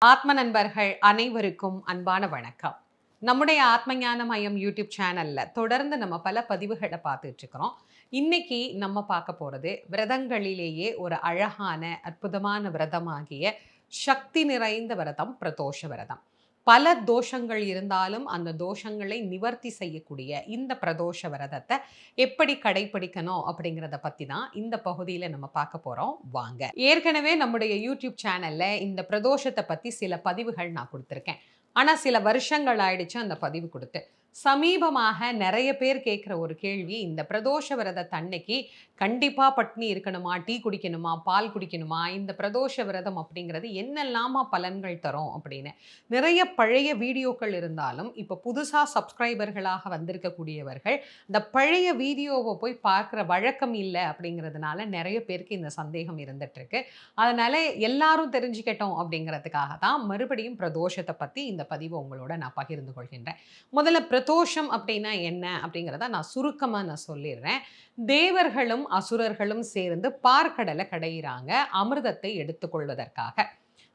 ஆத்ம நண்பர்கள் அனைவருக்கும் அன்பான வணக்கம். நம்முடைய ஆத்மஞான மயம் யூடியூப் சேனல்ல தொடர்ந்து நம்ம பல பதிவுகளை பார்த்துட்டு இருக்கிறோம். இன்னைக்கு நம்ம பார்க்க போறது விரதங்களிலேயே ஒரு அழகான அற்புதமான விரதமாகிய சக்தி நிறைந்த விரதம் பிரதோஷ விரதம். பல தோஷங்கள் இருந்தாலும் அந்த தோஷங்களை நிவர்த்தி செய்யக்கூடிய இந்த பிரதோஷ விரதத்தை எப்படி கடைபிடிக்கணும் அப்படிங்கிறத பற்றி தான் இந்த பகுதியில் நம்ம பார்க்க போகிறோம் வாங்க. ஏற்கனவே நம்முடைய யூடியூப் சேனலில் இந்த பிரதோஷத்தை பற்றி சில பதிவுகள் நான் கொடுத்துருக்கேன். ஆனால் சில வருஷங்கள் ஆயிடுச்சு அந்த பதிவு கொடுத்து. சமீபமாக நிறைய பேர் கேட்குற ஒரு கேள்வி இந்த பிரதோஷ விரத தன்னைக்கு கண்டிப்பாக பட்னி இருக்கணுமா டீ குடிக்கணுமா பால் குடிக்கணுமா இந்த பிரதோஷ விரதம் அப்படிங்கிறது என்னெல்லாமா பலன்கள் தரும் அப்படின்னு. நிறைய பழைய வீடியோக்கள் இருந்தாலும் இப்போ புதுசாக சப்ஸ்கிரைபர்களாக வந்திருக்கக்கூடியவர்கள் இந்த பழைய வீடியோவை போய் பார்க்குற வழக்கம் இல்லை அப்படிங்கிறதுனால நிறைய பேருக்கு இந்த சந்தேகம் இருந்துகிட்ருக்கு அதனால் எல்லாரும் தெரிஞ்சுக்கிட்டோம் அப்படிங்கிறதுக்காக தான் மறுபடியும் பிரதோஷத்தை பற்றி இந்த பதிவை உங்களோட நான் பகிர்ந்து கொள்கின்றேன். முதல்ல பிரதோஷம் அப்படின்னா என்ன அப்படிங்கிறத நான் சுருக்கமாக நான் சொல்லிடுறேன். தேவர்களும் அசுரர்களும் சேர்ந்து பார்க்கடலை கடையிறாங்க அமிர்தத்தை எடுத்துக்கொள்வதற்காக.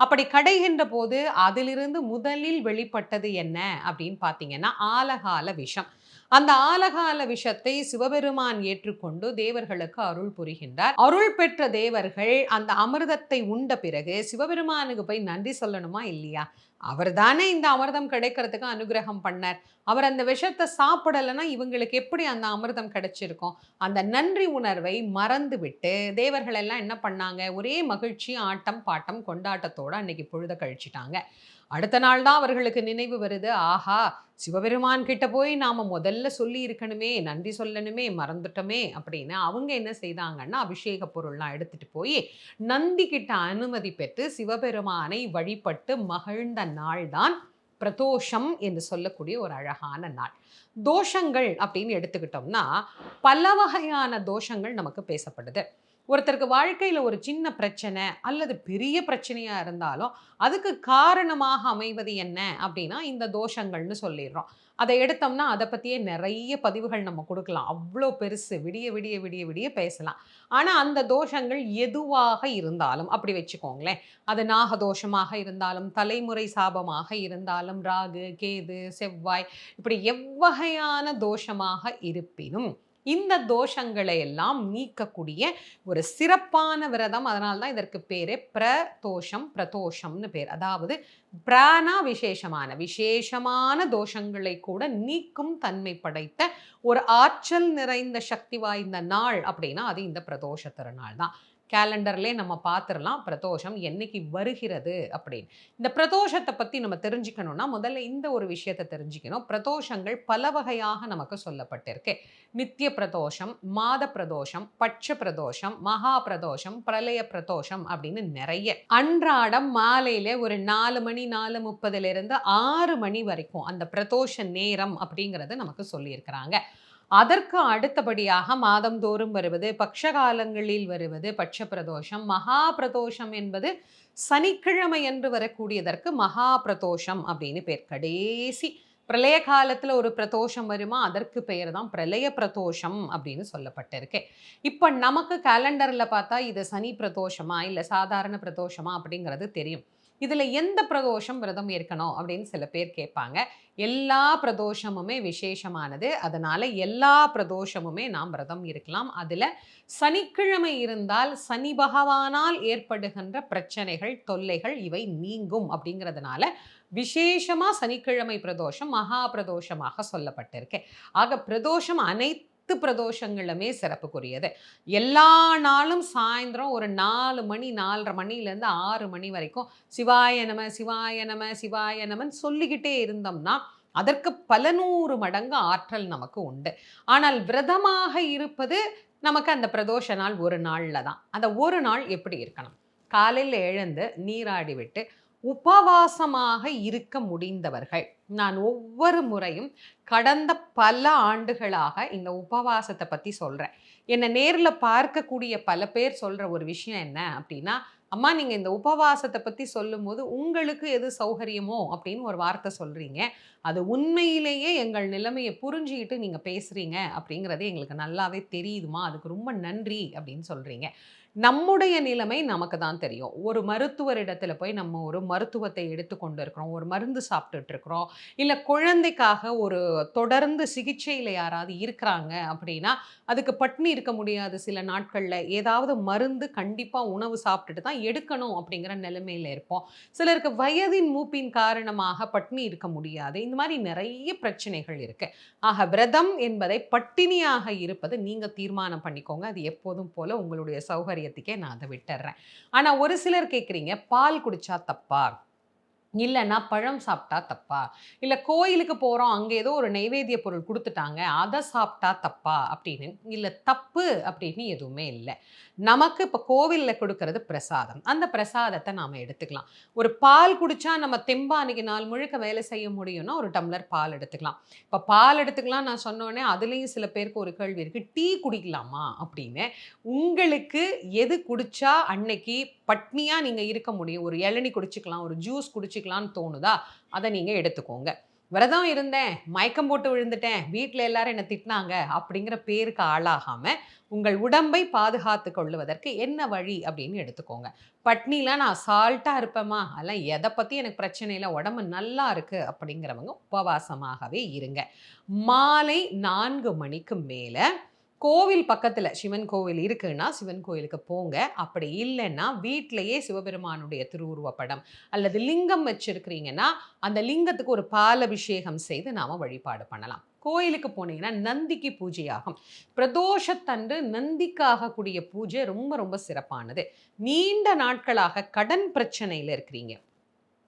அப்படி கடைகின்ற போது அதிலிருந்து முதலில் வெளிப்பட்டது என்ன அப்படின்னு பார்த்தீங்கன்னா ஆலகால விஷம். அந்த ஆலகால விஷத்தை சிவபெருமான் ஏற்றுக்கொண்டு தேவர்களுக்கு அருள் புரிகின்றார். அருள் பெற்ற தேவர்கள் அந்த அமிர்தத்தை உண்ட பிறகு சிவபெருமானுக்கு போய் நன்றி சொல்லணுமா இல்லையா? அவர் தானே இந்த அமிர்தம் கிடைக்கிறதுக்கு அனுகிரகம் பண்ணார். அவர் அந்த விஷத்தை சாப்பிடலைன்னா இவங்களுக்கு எப்படி அந்த அமிர்தம் கிடைச்சிருக்கும்? அந்த நன்றி உணர்வை மறந்து விட்டு தேவர்கள் எல்லாம் என்ன பண்ணாங்க? ஒரே மகிழ்ச்சி ஆட்டம் பாட்டம் கொண்டாட்டத்தோடு அன்னைக்கு பொழுத கழிச்சிட்டாங்க. அடுத்த நாள் தான் அவர்களுக்கு நினைவு வருது. ஆஹா சிவபெருமான் கிட்ட போய் நாம் முதல்ல சொல்லி இருக்கணுமே நன்றி சொல்லணுமே மறந்துட்டோமே அப்படின்னு அவங்க என்ன செய்தாங்கன்னா அபிஷேக பொருள்லாம் எடுத்துட்டு போய் நந்தி கிட்ட அனுமதி பெற்று சிவபெருமானை வழிபட்டு மகிழ்ந்த நாள் தான் பிரதோஷம் என்று சொல்லக்கூடிய ஒரு அழகான நாள். தோஷங்கள் அப்படின்னு எடுத்துக்கிட்டோம்னா பல வகையான தோஷங்கள் நமக்கு பேசப்படுது. ஒருத்தருக்கு வாழ்க்கையில் ஒரு சின்ன பிரச்சனை அல்லது பெரிய பிரச்சனையாக இருந்தாலும் அதுக்கு காரணமாக அமைவது என்ன அப்படின்னா இந்த தோஷங்கள்னு சொல்லிடுறோம். அதை எடுத்தோம்னா அதை பற்றியே நிறைய பதிவுகள் நம்ம கொடுக்கலாம். அவ்வளோ பெருசு. விடிய விடிய விடிய விடிய பேசலாம். ஆனால் அந்த தோஷங்கள் எதுவாக இருந்தாலும் அப்படி வச்சுக்கோங்களேன். அது நாகதோஷமாக இருந்தாலும் தலைமுறை சாபமாக இருந்தாலும் ராகு கேது செவ்வாய் இப்படி எவ்வகையான தோஷமாக இருப்பினும் இந்த தோஷங்களை எல்லாம் நீக்கக்கூடிய ஒரு சிறப்பான விரதம். அதனால தான் இதற்கு பேரே பிரதோஷம் பிரதோஷம்னு பேர் அதாவது பிரானா விசேஷமான விசேஷமான தோஷங்களை கூட நீக்கும் தன்மை படைத்த ஒரு ஆற்றல் நிறைந்த சக்தி வாய்ந்த நாள் அப்படின்னா அது இந்த பிரதோஷ திருநாள் தான் கேலண்டர்லேயே நம்ம பார்த்துடலாம் பிரதோஷம் என்னைக்கு வருகிறது அப்படின்னு. இந்த பிரதோஷத்தை பற்றி நம்ம தெரிஞ்சுக்கணும்னா முதல்ல இந்த ஒரு விஷயத்தை தெரிஞ்சுக்கணும். பிரதோஷங்கள் பல வகையாக நமக்கு சொல்லப்பட்டிருக்கு. நித்திய பிரதோஷம் மாத பிரதோஷம் பட்ச பிரதோஷம் மகா பிரதோஷம் பிரளய பிரதோஷம் அப்படின்னு நிறைய. அன்றாடம் மாலையில ஒரு நாலு மணி நாலு முப்பதுல இருந்து ஆறு மணி வரைக்கும் அந்த பிரதோஷ நேரம் அப்படிங்கிறது நமக்கு சொல்லியிருக்கிறாங்க. அதற்கு அடுத்தபடியாக மாதந்தோறும் வருவது பக்ஷகாலங்களில் வருவது பட்ச பிரதோஷம் மகா பிரதோஷம் என்பது சனிக்கிழமை என்று வரக்கூடியதற்கு மகா பிரதோஷம் அப்படின்னு பேர். கடைசி பிரளய காலத்தில் ஒரு பிரதோஷம் வருமா? அதற்கு பெயர் தான் பிரளய பிரதோஷம் அப்படின்னு சொல்லப்பட்டிருக்கு. இப்போ நமக்கு கேலண்டரில் பார்த்தா இது சனி பிரதோஷமா? இல்லை சாதாரண பிரதோஷமா? அப்படிங்கிறது தெரியும். இதில் எந்த பிரதோஷம் விரதம் இருக்கணும் அப்படின்னு சில பேர் கேட்பாங்க. எல்லா பிரதோஷமுமே விசேஷமானது. அதனால் எல்லா பிரதோஷமுமே நாம் விரதம் இருக்கலாம். அதில் சனிக்கிழமை இருந்தால் சனி பகவானால் ஏற்படுகின்ற பிரச்சனைகள் தொல்லைகள் இவை நீங்கும் அப்படிங்கிறதுனால விசேஷமாக சனிக்கிழமை பிரதோஷம் மகா பிரதோஷமாக சொல்லப்பட்டிருக்கு. ஆக பிரதோஷம் அனைத்து பத்து பிரதோஷங்களுமே சிறப்புக்குரியது. எல்லா நாளும் சாயந்தரம் ஒரு நாலு மணி நாலரை மணிலேருந்து ஆறு மணி வரைக்கும் சிவாய நம சிவாய நம சிவாய நமன் சொல்லிக்கிட்டே இருந்தோம்னா அதற்கு பல நூறு மடங்கு ஆற்றல் நமக்கு உண்டு. ஆனால் விரதமாக இருப்பது நமக்கு அந்த பிரதோஷ நாள் ஒரு நாளில் தான். அந்த ஒரு நாள் எப்படி இருக்கணும்? காலையில் எழுந்து நீராடி விட்டு உபவாசமாக இருக்க முடிந்தவர்கள். நான் ஒவ்வொரு முறையும் கடந்த பல ஆண்டுகளாக இந்த உபவாசத்தை பற்றி சொல்கிறேன் என்னை நேரில் பார்க்கக்கூடிய பல பேர் சொல்கிற ஒரு விஷயம் என்ன அப்படின்னா அம்மா நீங்கள் இந்த உபவாசத்தை பற்றி சொல்லும்போது உங்களுக்கு எது சௌகரியமோ? அப்படின்னு ஒரு வார்த்தை சொல்கிறீங்க அது உண்மையிலேயே எங்கள் நிலைமையை புரிஞ்சுக்கிட்டு நீங்கள் பேசுகிறீங்க அப்படிங்கிறது எங்களுக்கு நல்லாவே தெரியுதுமா அதுக்கு ரொம்ப நன்றி அப்படின்னு சொல்கிறீங்க நம்முடைய நிலைமை நமக்கு தான் தெரியும். ஒரு மருத்துவரிடத்துல போய் நம்ம ஒரு மருத்துவத்தை எடுத்துக்கொண்டு இருக்கிறோம் ஒரு மருந்து சாப்பிட்டுட்டு இருக்கிறோம் இல்லை குழந்தைக்காக ஒரு தொடர்ந்து சிகிச்சையில் யாராவது இருக்கிறாங்க அப்படின்னா அதுக்கு பட்னி இருக்க முடியாது சில நாட்களில். ஏதாவது மருந்து கண்டிப்பாக உணவு சாப்பிட்டுட்டு தான் எடுக்கணும் அப்படிங்கிற நிலைமையில் இருப்போம். சிலருக்கு வயதின் மூப்பின் காரணமாக பட்னி இருக்க முடியாது. இந்த மாதிரி நிறைய பிரச்சனைகள் இருக்கு. ஆக விரதம் என்பதை பட்டினியாக இருப்பது நீங்கள் தீர்மானம் பண்ணிக்கோங்க. அது எப்போதும் போல உங்களுடைய சௌகரியம். சௌகரியத்துக்கே நான் அதை விட்டுறேன் ஆனால் ஒரு சிலர் கேட்குறீங்க பால் குடிச்சா தப்பா? இல்லைன்னா பழம் சாப்பிட்டா தப்பா? இல்லை கோயிலுக்கு போகிறோம் அங்கே ஏதோ ஒரு நைவேத்திய பொருள் கொடுத்துட்டாங்க அதை சாப்பிட்டா தப்பா? அப்படின்னு இல்லை தப்பு அப்படின்னு எதுவுமே இல்லை. நமக்கு இப்போ கோவிலில் கொடுக்கறது பிரசாதம். அந்த பிரசாதத்தை நாம் எடுத்துக்கலாம். ஒரு பால் குடித்தா நம்ம தெம்பா அன்றைக்கி நாள் முழுக்க வேலை செய்ய முடியும்னா ஒரு டம்ளர் பால் எடுத்துக்கலாம். இப்போ பால் எடுத்துக்கலாம் நான் சொன்னோடனே அதுலேயும் சில பேருக்கு ஒரு கேள்வி இருக்குது டீ குடிக்கலாமா? அப்படின்னு. உங்களுக்கு எது குடித்தா அன்னைக்கு பட்னியாக நீங்கள் இருக்க முடியும். ஒரு இளநி குடிச்சிக்கலாம் ஒரு ஜூஸ் குடிச்சிக்கலான்னு தோணுதா அதை நீங்கள் எடுத்துக்கோங்க. விரதம் இருந்தேன் மயக்கம் போட்டு விழுந்துட்டேன் வீட்டில் எல்லாரும் என்னை திட்டினாங்க அப்படிங்கிற பேருக்கு ஆளாகாமல் உங்கள் உடம்பை பாதுகாத்து கொள்ளுவதற்கு என்ன வழி அப்படின்னு எடுத்துக்கோங்க. பட்னிலாம் நான் சால்ட்டாக இருப்பேமா அதெல்லாம் எதை பற்றி எனக்கு பிரச்சனை இல்லை. உடம்பு நல்லா இருக்குது அப்படிங்கிறவங்க உபவாசமாகவே இருங்க. மாலை நான்கு மணிக்கு மேலே கோவில் பக்கத்தில் சிவன் கோவில் இருக்குன்னா சிவன் கோவிலுக்கு போங்க. அப்படி இல்லைன்னா வீட்டிலையே சிவபெருமானுடைய திருவுருவ படம் அல்லது லிங்கம் வச்சுருக்கிறீங்கன்னா அந்த லிங்கத்துக்கு ஒரு பால் அபிஷேகம் செய்து நாம் வழிபாடு பண்ணலாம். கோயிலுக்கு போனீங்கன்னா நந்திக்கு பூஜையாகும். பிரதோஷத்தன்று நந்திக்கு ஆகக்கூடிய பூஜை ரொம்ப ரொம்ப சிறப்பானது. நீண்ட நாட்களாக கடன் பிரச்சனையில் இருக்கிறீங்க.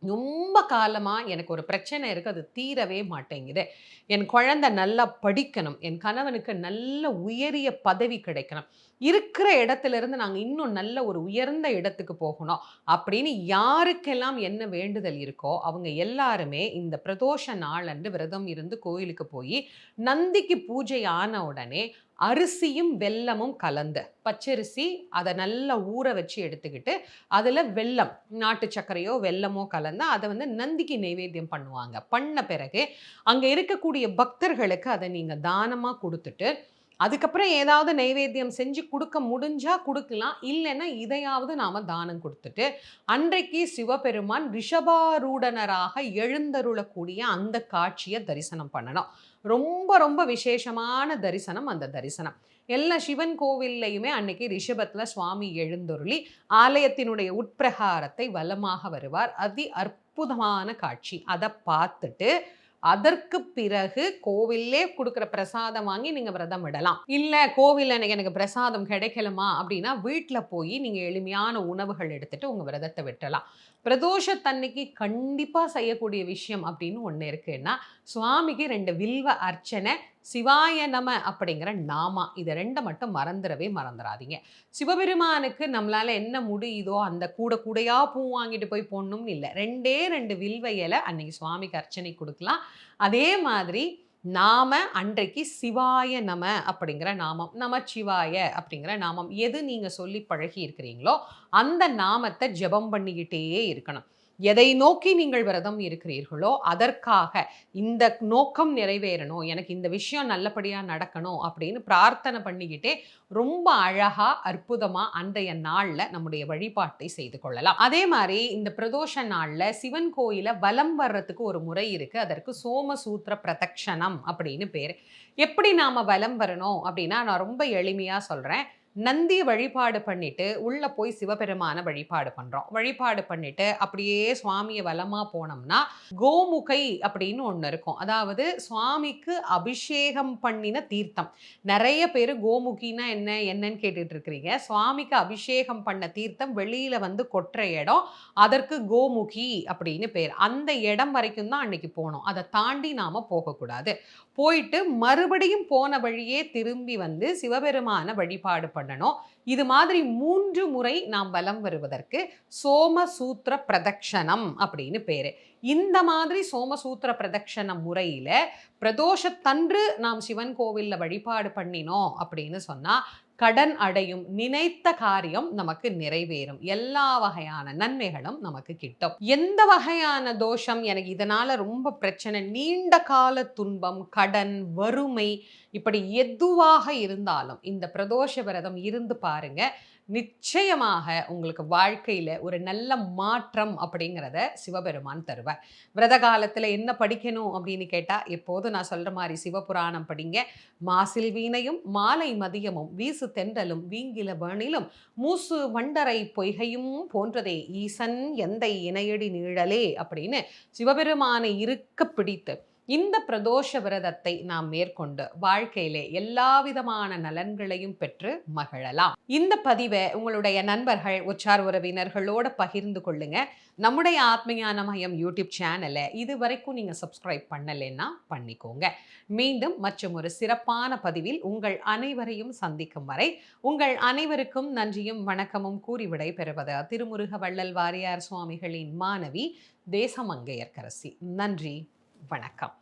ரொம்ப காலமாக எனக்கு ஒரு பிரச்சனை இருக்குது அது தீரவே மாட்டேங்குது. என் குழந்தை நல்லா படிக்கணும். என் கணவனுக்கு நல்ல உயரிய பதவி கிடைக்கணும். இருக்கிற இடத்துல இருந்து நாங்கள் இன்னும் நல்ல ஒரு உயர்ந்த இடத்துக்கு போகணும். அப்படின்னு யாருக்கெல்லாம் என்ன வேண்டுதல் இருக்கோ அவங்க எல்லாருமே இந்த பிரதோஷ நாள் அன்று விரதம் இருந்து கோயிலுக்கு போய் நந்திக்கு பூஜை ஆன உடனே அரிசியும் வெல்லமும் கலந்து பச்சரிசி அதை நல்லா ஊற வச்சு எடுத்துக்கிட்டு அதில் வெல்லம் நாட்டு சர்க்கரையோ வெல்லமோ கலந்து அதை வந்து நந்திக்கு நைவேத்தியம் பண்ணுவாங்க. பண்ண பிறகு அங்கே இருக்கக்கூடிய பக்தர்களுக்கு அதை நீங்கள் தானமாக கொடுத்துட்டு அதுக்கப்புறம் ஏதாவது நைவேத்தியம் செஞ்சு கொடுக்க முடிஞ்சால் கொடுக்கலாம். இல்லைன்னா இதையாவது நாம் தானம் கொடுத்துட்டு அன்றைக்கு சிவபெருமான் ரிஷபாரூடனராக எழுந்தருளக்கூடிய அந்த காட்சியை தரிசனம் பண்ணணும். ரொம்ப ரொம்ப விசேஷமான தரிசனம் அந்த தரிசனம். எல்லா சிவன் கோவில்லையுமே அன்னைக்கு ரிஷபத்தில் சுவாமி எழுந்தொருளி ஆலயத்தினுடைய உட்பிரகாரத்தை வலமாக வருவார். அதி அற்புதமான காட்சி. அதை பார்த்துட்டு அதற்கு பிறகு கோவிலே கொடுக்குற பிரசாதம் வாங்கி நீங்கள் விரதம் விடலாம். இல்லை கோவிலில் எனக்கு எனக்கு பிரசாதம் கிடைக்கலமா அப்படின்னா வீட்டில் போய் நீங்கள் எளிமையான உணவுகள் எடுத்துகிட்டு உங்கள் விரதத்தை விட்டலாம் பிரதோஷத்தன்னைக்கு கண்டிப்பாக செய்யக்கூடிய விஷயம் அப்படின்னு ஒன்று இருக்குன்னா சுவாமிக்கு ரெண்டு வில்வ அர்ச்சனை சிவாய நம அப்படிங்கிற நாமா. இதை ரெண்டை மட்டும் மறந்துடவே மறந்துடாதீங்க. சிவபெருமானுக்கு நம்மளால் என்ன முடியுதோ அந்த கூட கூடையாக பூ வாங்கிட்டு போய் போடணும்னு இல்லை. ரெண்டே ரெண்டு வில்வ இலை அன்னைக்கு சுவாமிக்கு அர்ச்சனை கொடுக்கலாம். அதே மாதிரி நாம அன்றைக்கு சிவாய நம அப்படிங்கிற நாமம் நம சிவாய அப்படிங்கிற நாமம் எது நீங்கள் சொல்லி பழகி இருக்கிறீங்களோ அந்த நாமத்தை ஜெபம் பண்ணிக்கிட்டே இருக்கணும். எதை நோக்கி நீங்கள் விரதம் இருக்கிறீர்களோ அதற்காக இந்த நோக்கம் நிறைவேறணும் எனக்கு இந்த விஷயம் நல்லபடியாக நடக்கணும் அப்படின்னு பிரார்த்தனை பண்ணிக்கிட்டே ரொம்ப அழகா அற்புதமா அன்றைய நாள்ல நம்முடைய வழிபாட்டை செய்து கொள்ளலாம். அதே மாதிரி இந்த பிரதோஷ நாள்ல சிவன் கோயில வலம் வர்றதுக்கு ஒரு முறை இருக்கு. அதற்கு சோமசூத்திர பிரதக்ஷணம் அப்படின்னு பேர். எப்படி நாம வலம் வரணும் அப்படின்னா நான் ரொம்ப எளிமையா சொல்றேன். நந்தி வழிபாடு பண்ணிட்டு உள்ளே போய் சிவபெருமான வழிபாடு பண்ணுறோம் வழிபாடு பண்ணிட்டு அப்படியே சுவாமியை வலமாக போனோம்னா கோமுகை அப்படின்னு ஒன்று இருக்கும். அதாவது சுவாமிக்கு அபிஷேகம் பண்ணின தீர்த்தம். நிறைய பேர் கோமுகினா என்ன என்னன்னு கேட்டுட்டு இருக்கிறீங்க. சுவாமிக்கு அபிஷேகம் பண்ண தீர்த்தம் வெளியில் வந்து கொற்ற இடம் அதற்கு கோமுகி அப்படின்னு பேர். அந்த இடம் வரைக்கும் தான் அன்னைக்கு போகணும் அதை தாண்டி நாம போகக்கூடாது. போயிட்டு மறுபடியும் போன வழியே திரும்பி வந்து சிவபெருமான வழிபாடு பண்ணணும். இது மாதிரி மூன்று முறை நாம் வலம் வருவதற்கு சோமசூத்திர பிரதக்ஷணம் அப்படின்னு பேர். இந்த மாதிரி சோமசூத்திர பிரதக்ஷண முறையில் பிரதோஷத்தன்று நாம் சிவன் கோவிலில் வழிபாடு பண்ணினோம் அப்படின்னு சொன்னால் கடன் அடையும் நினைத்த காரியம் நமக்கு நிறைவேறும். எல்லா வகையான நன்மைகளும் நமக்கு கிட்டும். எந்த வகையான தோஷம்? எனக்கு இதனால ரொம்ப பிரச்சனை. நீண்ட கால துன்பம் கடன் வறுமை இப்படி எதுவாக இருந்தாலும் இந்த பிரதோஷ விரதம் இருந்து பாருங்க. நிச்சயமாக உங்களுக்கு வாழ்க்கையில் ஒரு நல்ல மாற்றம் அப்படிங்கிறத சிவபெருமான் தருவார். விரத காலத்தில் என்ன படிக்கணும் அப்படின்னு கேட்டால் எப்போதும் நான் சொல்கிற மாதிரி சிவபுராணம் படிங்க. மாசில் வீணையும் மாலை மதியமும் வீசு தென்றலும் வீங்கில வேணிலும் மூசு வண்டரை பொய்கையும் போன்றதே ஈசன் எந்தை இணையடி நீழலே அப்படின்னு சிவபெருமானை இருக்க பிடித்து இந்த பிரதோஷ விரதத்தை நாம் மேற்கொண்டு வாழ்க்கையிலே எல்லா விதமான நலன்களையும் பெற்று மகிழலாம். இந்த பதிவை உங்களுடைய நண்பர்கள் உச்சார் உறவினர்களோட பகிர்ந்து கொள்ளுங்க. நம்முடைய ஆத்மஞான மையம் யூடியூப் சேனலை இது வரைக்கும் நீங்கள் சப்ஸ்கிரைப் பண்ணலைன்னா பண்ணிக்கோங்க. மீண்டும் மற்றும் ஒரு சிறப்பான பதிவில் உங்கள் அனைவரையும் சந்திக்கும் வரை உங்கள் அனைவருக்கும் நன்றியும் வணக்கமும் கூறி விடை பெறுவது திருமுருக வள்ளல் வாரியார் சுவாமிகளின் மாணவி தேசமங்கையர்கரசி நன்றி. வணக்கம்.